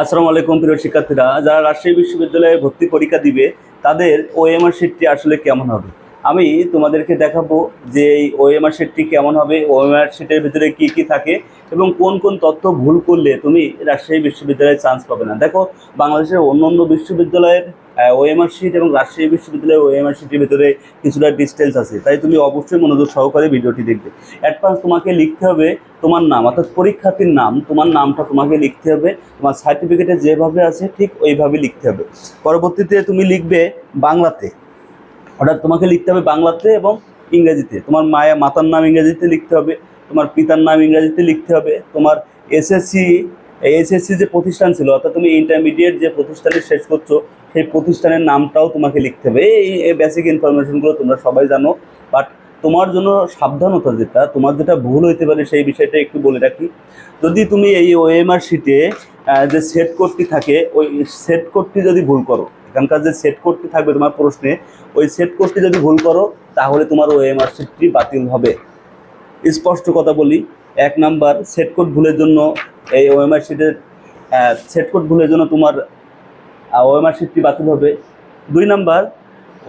আসসালামু আলাইকুম প্রিয় শিক্ষার্থীরা, যারা রাজশাহী বিশ্ববিদ্যালয়ে ভর্তি পরীক্ষা দিবে, তাদের ওএমআর সিটটি আসলে কেমন হবে? আমি তোমাদেরকে দেখাবো যে এই ওএমআর শিটটি কেমন হবে ওএমআর শিটের ভিতরে কি কি থাকে এবং কোন কোন তথ্য ভুল করলে তুমি রাজশাহী বিশ্ববিদ্যালয়ে চান্স পাবে না। দেখো, বাংলাদেশের অন্য অন্য বিশ্ববিদ্যালয়ের ওএমআর শিট এবং রাজশাহী বিশ্ববিদ্যালয়ের ওএমআর শিটের ভিতরে কিছুটা ডিস্টেন্স আছে, তাই তুমি অবশ্যই মনোযোগ সহকারে ভিডিওটি দেখবে। অ্যাডভান্স তোমাকে লিখতে হবে তোমার নাম, অর্থাৎ পরীক্ষার্থীর নাম, তোমার নামটা তোমাকে লিখতে হবে, তোমার সার্টিফিকেটে যেভাবে আছে ঠিক ওইভাবে লিখতে হবে। পরবর্তীতে তুমি লিখবে বাংলাতে। অর্থাৎ তোমাকে লিখতে হবে বাংলাতে এবং ইংরেজিতে। তোমার মায়া, মাতার নাম ইংরেজিতে লিখতে হবে, তোমার পিতার নাম ইংরেজিতে লিখতে হবে, তোমার এসএসসি এসএসসি যে প্রতিষ্ঠান ছিল, অর্থাৎ তুমি ইন্টারমিডিয়েট যে প্রতিষ্ঠানে শেষ করছ, সেই প্রতিষ্ঠানের নামটাও তোমাকে লিখতে হবে। এই বেসিক ইনফরমেশনগুলো তোমরা সবাই জানো বাট তোমার জন্য সাবধানতা যেটা, তোমার যেটা ভুল হইতে পারে সেই বিষয়টা একটু বলে রাখি। যদি তুমি এই ওএমআর শিটে যে সেট কোডটি থাকে, ওই সেট কোডটি যদি ভুল করো এখানকার যে সেট কোডটি থাকবে তোমার প্রশ্নে, ওই সেট কোডটি যদি ভুল করো, তাহলে তোমার ওএমআর শিটটি বাতিল হবে। স্পষ্ট কথা বলি, এক নাম্বার সেট কোড ভুলের জন্য, এই ওএমআর শিটের সেট কোড ভুলের জন্য তোমার ওএমআর শিটটি বাতিল হবে। দুই নাম্বার,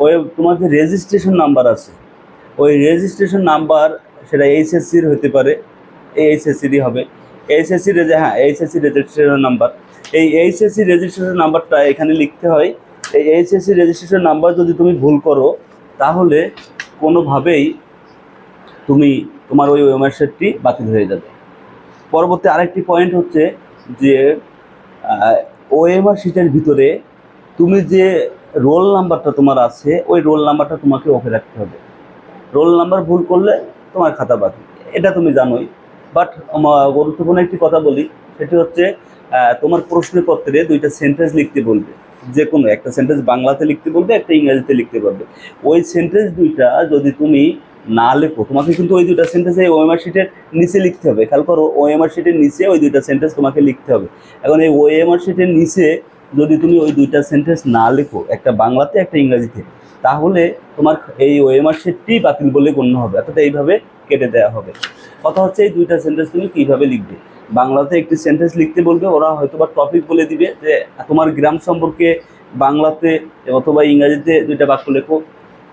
ওই তোমার যে রেজিস্ট্রেশন নাম্বার আছে, ওই রেজিস্ট্রেশন নাম্বার সেটা এইচএসসির হতে পারে, এই এইচএসসিরই হবে। এইচএসসি রেজে হ্যাঁ এইচএসসি রেজিস্ট্রেশন নাম্বার এই এইচএসসি রেজিস্ট্রেশন নাম্বারটা এখানে লিখতে হয় এই এইচএসসি রেজিস্ট্রেশন নাম্বার যদি তুমি ভুল করো, তাহলে কোনোভাবেই তুমি তোমার ওই ওয়েবসাইটটি বাতিল হয়ে যাবে। পরবর্তী আরেকটি পয়েন্ট হচ্ছে যে ওএমআর শিটের ভিতরে তুমি যে রোল নাম্বারটা তোমার আছে, ওই রোল নাম্বারটা তোমাকে ওকে রাখতে হবে। রোল নাম্বার ভুল করলে তোমার খাতা বাতিল। এটা তুমি জানোই। বাট গুরুত্বপূর্ণ একটি কথা বলি, সেটি হচ্ছে তোমার প্রশ্নপত্রে দুইটা সেন্টেন্স লিখতে বলবে। যে কোনো একটা সেন্টেন্স বাংলাতে লিখতে বলবে, একটা ইংরেজিতে লিখতে বলবে। ওই সেন্টেন্স দুইটা যদি তুমি না লেখো, তোমাকে কিন্তু ওই দুইটা সেন্টেন্স এই ওএমআর শিটের নিচে লিখতে হবে। খেয়াল করো ওএমআর শিটের নিচে ওই দুইটা সেন্টেন্স তোমাকে লিখতে হবে। এখন এই ওএমআর শিটের নিচে যদি তুমি ওই দুইটা সেন্টেন্স না লেখো, একটা বাংলাতে, একটা ইংরেজিতে, তাহলে তোমার এই ওএমআর শিটটি বাতিল বলে গণ্য হবে। অর্থাৎ এইভাবে কেটে দেওয়া হবে। কথা হচ্ছে এই দুইটা সেন্টেন্স তুমি কীভাবে লিখবে? বাংলাতে একটি সেন্টেন্স লিখতে বলবে, ওরা হয়তো বা টপিক বলে দিবে যে, তোমার গ্রাম সম্পর্কে বাংলাতে অথবা ইংরাজিতে দুইটা বাক্য লেখো।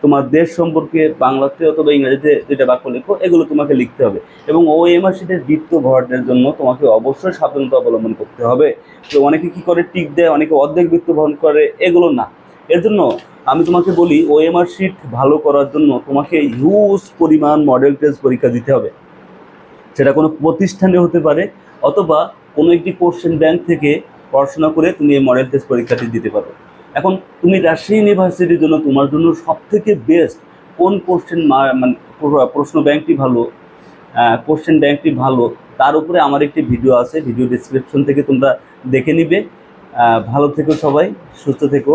তোমার দেশ সম্পর্কে বাংলাতে অথবা ইংরেজিতে দুইটা বাক্য লেখো। এগুলো তোমাকে লিখতে হবে। এবং ও এমআর শিটের বৃত্ত ভরাটের জন্য তোমাকে অবশ্যই সাবধানতা অবলম্বন করতে হবে। তো অনেকে কি করে, টিক দেয়, অনেকে অর্ধেক বৃত্ত ভরণ করে, এগুলো না। এর জন্য আমি তোমাকে বলি ওএমআর শিট ভালো করার জন্য তোমাকে হিউজ পরিমাণ মডেল টেস্ট পরীক্ষা দিতে হবে। সেটা কোনো প্রতিষ্ঠানে হতে পারে অথবা কোনো একটি কোশ্চেন ব্যাংক থেকে পড়াশোনা করে তুমি এই মডেল টেস্ট পরীক্ষাটি দিতে পারো। এখন তুমি রাজশাহী ইউনিভার্সিটির জন্য তোমার জন্য সব থেকে বেস্ট কোন কোশ্চেন মানে প্রশ্ন ব্যাংকটি ভালো কোশ্চেন ব্যাংকটি ভালো, তার উপরে আমার একটি ভিডিও আছে ভিডিও ডিসক্রিপশন থেকে তোমরা দেখে নিবে। ভালো থেকো সবাই, সুস্থ থেকো।